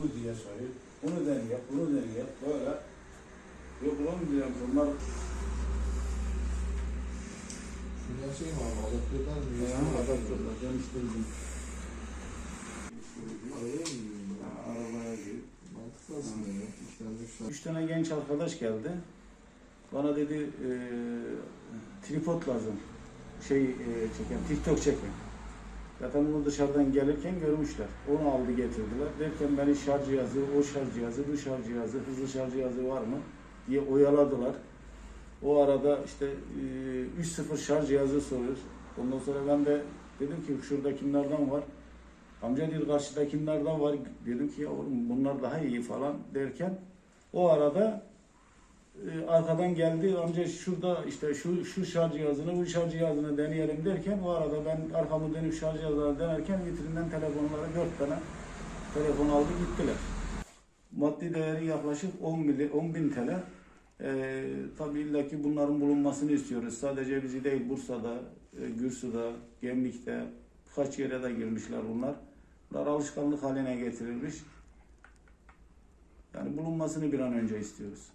bu diye soruyor. Bunu deneye, bunu deneye, böyle. Yok ulan diyorum bunlar Şuradan şey mi abi? Adaptörden mi? ya, adaptörler dönüştürdüm. Mı Arabaya gir. Mantıklı aslında ya. İşlenmişler. Üç tane genç arkadaş geldi. Bana dedi e, tripod lazım. Şey e, çeken, TikTok çeken. Bunu dışarıdan gelirken görmüşler. Onu aldı getirdiler. Derken beni şarj cihazı, o şarj cihazı, bu şarj cihazı, hızlı şarj cihazı var mı diye oyaladılar. O arada işte e, 3.0 şarj cihazı soruyor. Ondan sonra ben de dedim ki şuradakilerden var. Amca diyor karşıdakilerden var. Dedim ki ya oğlum bunlar daha iyi falan derken o arada e, arkadan geldi amca şurada işte şu şu şarj cihazını bu şarj cihazını deneyelim derken o arada ben arkamı dönüp şarj cihazlarını denerken vitrinden telefonlara dört tane telefon aldı gittiler. Maddi değeri yaklaşık 10 mili, 10 bin TL. Ee, tabii illa ki bunların bulunmasını istiyoruz. Sadece bizi değil Bursa'da, e, Gürsü'de, Gemlik'te birkaç yere de girmişler bunlar. Bunlar alışkanlık haline getirilmiş. Yani bulunmasını bir an önce istiyoruz.